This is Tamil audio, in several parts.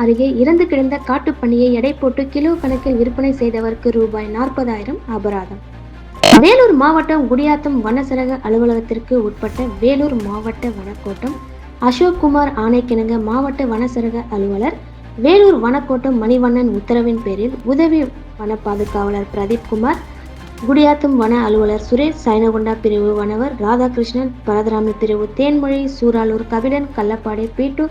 அருகே இறந்து கிடந்த காட்டுப்பன்னியை எடை போட்டு கிலோ கணக்கில் விற்பனை செய்தவருக்கு ரூபாய் நாற்பதாயிரம் அபராதம். வேலூர் மாவட்டம் குடியாத்தம் வனசரக அலுவலகத்திற்கு உட்பட்ட வேலூர் மாவட்ட வனக்கோட்டம் அசோக்குமார் ஆணைக்கிணங்க மாவட்ட வனசரக அலுவலர் வேலூர் வனக்கோட்டம் மணிவண்ணன் உத்தரவின் பேரில் உதவி வன பாதுகாவலர் பிரதீப் குமார் குடியாத்தம் வன அலுவலர் சுரேஷ் சைனகுண்டா பிரிவு வனவர் ராதாகிருஷ்ணன் பரதராமி பிரிவு தேன்மொழி சூராலூர் கபிலன் கள்ளப்பாடி பீட்டு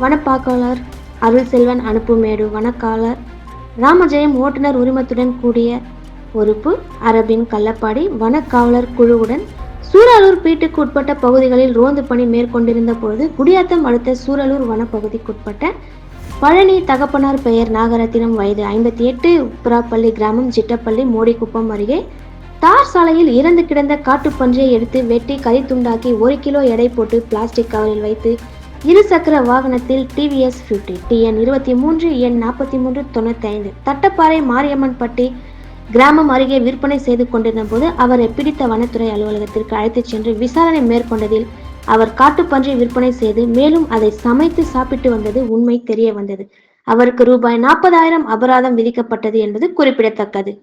வனப்பாக்காளர் அருள் செல்வன் அனுப்புமேடு. வனக்காளர் ராமஜெயம் ஓட்டுநர் உரிமத்துடன் கூடிய பொறுப்பு அரபின் கள்ளப்பாடி வனக்காவலர் குழுவுடன் சூரலூர் பீட்டுக்கு உட்பட்ட பகுதிகளில் ரோந்து பணி மேற்கொண்டிருந்த பொழுது குடியாத்தம் அடுத்த சூரலூர் வனப்பகுதிக்குட்பட்ட பழனி தகப்பனார் பெயர் நாகரத்தினம் வயது ஐம்பத்தி எட்டு உப்ராப்பள்ளி கிராமம் ஜிட்டப்பள்ளி மோடிக்குப்பம் அருகே தார் சாலையில் இறந்து கிடந்த காட்டுப்பன்றியை எடுத்து வெட்டி கறி துண்டாக்கி ஒரு கிலோ எடை போட்டு பிளாஸ்டிக் கவரில் வைத்து இருசக்கர வாகனத்தில் டிவிஎஸ் ஃபிஃப்டி டிஎன் இருபத்தி மூன்று எண் நாற்பத்தி மூன்று தொண்ணூற்றி ஐந்து. தட்டப்பாறை மாரியம்மன் பட்டி கிராமம் அருகே விற்பனை செய்து கொண்டிருந்த போது அவரை பிடித்த வனத்துறை அலுவலகத்திற்கு அழைத்துச் சென்று விசாரணை மேற்கொண்டதில் அவர் காட்டுப்பன்றி விற்பனை செய்து மேலும் அதை சமைத்து சாப்பிட்டு வந்தது உண்மை தெரிய வந்தது. அவருக்கு ரூபாய் நாற்பதாயிரம் அபராதம் விதிக்கப்பட்டது என்பது குறிப்பிடத்தக்கது.